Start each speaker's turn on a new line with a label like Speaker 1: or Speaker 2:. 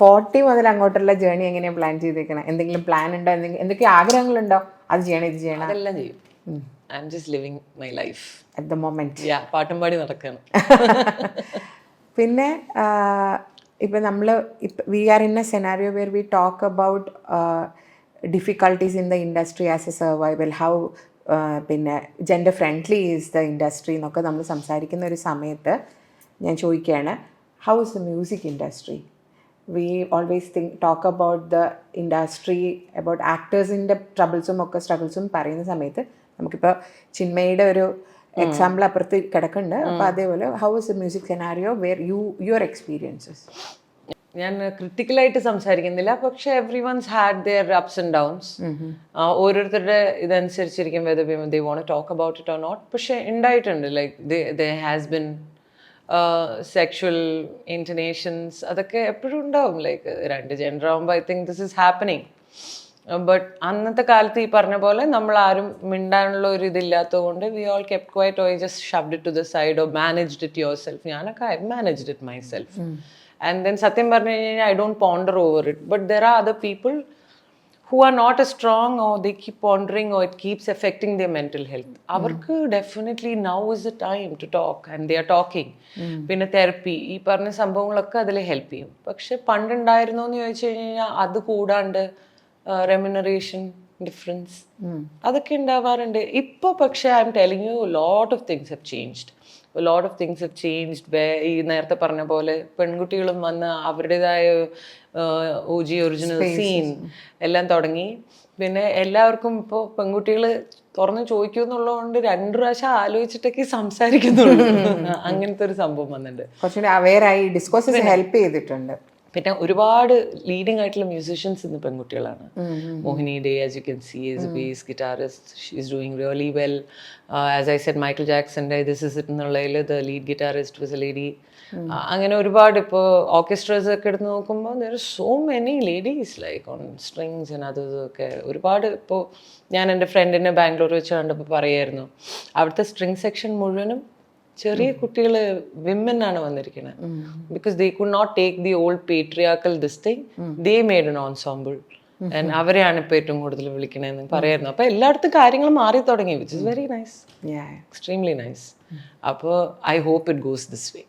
Speaker 1: Forty മുതൽ അങ്ങോട്ടുള്ള journey എങ്ങനെയാണ് പ്ലാൻ ചെയ്തേക്കണം? എന്തെങ്കിലും പ്ലാൻ ഉണ്ടോ? എന്തെങ്കിലും എന്തൊക്കെ ആഗ്രഹങ്ങളുണ്ടോ? അത് ചെയ്യണം ഇത് ചെയ്യണം.
Speaker 2: അതെല്ലാം ചെയ്യും. I'm just living my life
Speaker 1: at the moment
Speaker 2: പാട്ടും പാടി നടക്കുകയാണ്
Speaker 1: പിന്നെ ഇപ്പം നമ്മൾ we are in a scenario where we talk about difficulties in the industry as a survival how പിന്നെ gender friendly is the industry എന്നൊക്കെ നമ്മൾ സംസാരിക്കുന്ന ഒരു സമയത്ത് ഞാൻ ചോദിക്കുകയാണ് how is the music industry we always think talk about the industry about ആക്ടേഴ്സിന്റെ ട്രബിൾസും ഒക്കെ സ്ട്രഗിൾസും പറയുന്ന സമയത്ത് നമുക്കിപ്പോൾ ചിന്മയുടെ ഒരു എക്സാമ്പിൾ അപ്പുറത്ത് കിടക്കുന്നുണ്ട്. അപ്പോൾ അതേപോലെ how is a music scenario where you your experiences
Speaker 2: ഞാൻ ക്രിട്ടിക്കലായിട്ട് സംസാരിക്കുന്നില്ല പക്ഷെ everyone's had their ups and downs ഓരോരുത്തരുടെ ഇതനുസരിച്ചിരിക്കും whether they won't talk about it or not പക്ഷെ ഉണ്ടായിട്ടുണ്ട് like they has been sexual intentions അതൊക്കെ എപ്പോഴും ഉണ്ടാവും. ലൈക്ക് രണ്ട് ജെൻഡർ ആകുമ്പോൾ I think this is happening but അന്നത്തെ കാലത്ത് ഈ പറഞ്ഞ പോലെ നമ്മൾ ആരും മിണ്ടാനുള്ള ഒരു ഇതില്ലാത്തത് കൊണ്ട് we all kept quiet oh just shoved to the side oh managed it yourself ഞാനൊക്കെ I managed it myself and then സത്യം പറഞ്ഞു കഴിഞ്ഞാൽ I don't ponder over it but there are other people who are not a strong oh they keep pondering oh it keeps affecting the mental health അവർക്ക് definitely now is a time to talk and they are talking പിന്നെ therapy ഈ പറഞ്ഞ സംഭവങ്ങളൊക്കെ അതിൽ help ചെയ്യും. പക്ഷെ പണ്ടുണ്ടായിരുന്നോ എന്ന് ചോദിച്ചു കഴിഞ്ഞാൽ അത് കൂടാണ്ട് റെമ്യൂണറേഷൻ ഡിഫറൻസ് അതൊക്കെ ഉണ്ടാവാറുണ്ട്. ഇപ്പോൾ പക്ഷേ I'm telling you lot of things have changed lot of things have changed ഈ നേരത്തെ പറഞ്ഞ പോലെ പെൺകുട്ടികളും വന്ന് അവരുടേതായ ഒ ജി ഒറിജിനൽ സീൻ എല്ലാം തുടങ്ങി. പിന്നെ എല്ലാവർക്കും ഇപ്പോൾ പെൺകുട്ടികൾ തുറന്ന് ചോദിക്കൂ എന്നുള്ളതുകൊണ്ട് രണ്ടു പ്രാവശ്യം ആലോചിച്ചിട്ടൊക്കെ സംസാരിക്കുന്നുള്ളൂ അങ്ങനത്തെ ഒരു സംഭവം വന്നിട്ടുണ്ട്.
Speaker 1: കുറച്ചുകൂടി അവയറായി ഡിസ്കോസസ് ഹെൽപ്പ് ചെയ്തിട്ടുണ്ട്.
Speaker 2: പിന്നെ ഒരുപാട് ലീഡിംഗ് ആയിട്ടുള്ള മ്യൂസിഷ്യൻസ് ഇന്ന് പെൺകുട്ടികളാണ്. Mohini Dey as you can see is bass guitarist she's doing really well as I said Michael ജാക്സന്റെ this is it എന്നുള്ളതിൽ the lead guitarist with a lady അങ്ങനെ ഒരുപാട് ഇപ്പോൾ ഓർക്കസ്ട്രേഴ്സ് ഒക്കെ എടുത്ത് നോക്കുമ്പോൾ there so many ladies like on strings അതൊക്കെ ഒരുപാട് ഇപ്പോൾ ഞാൻ എന്റെ ഫ്രണ്ടിനെ ബാംഗ്ലൂർ വെച്ച് കണ്ടപ്പോൾ പറയായിരുന്നു അവിടുത്തെ സ്ട്രിങ് സെക്ഷൻ മുഴുവനും ചെറിയ കുട്ടികൾ വിമൻ ആണ് വന്നിരിക്കുന്നത് because they could not take the old patriarchal this thing they made an ensemble അവരെയാണ് ഇപ്പൊ ഏറ്റവും കൂടുതൽ വിളിക്കണേന്ന് പറയായിരുന്നു. അപ്പൊ എല്ലായിടത്തും കാര്യങ്ങൾ മാറി തുടങ്ങി which is very nice. Extremely nice അപ്പോൾ I hope it goes this way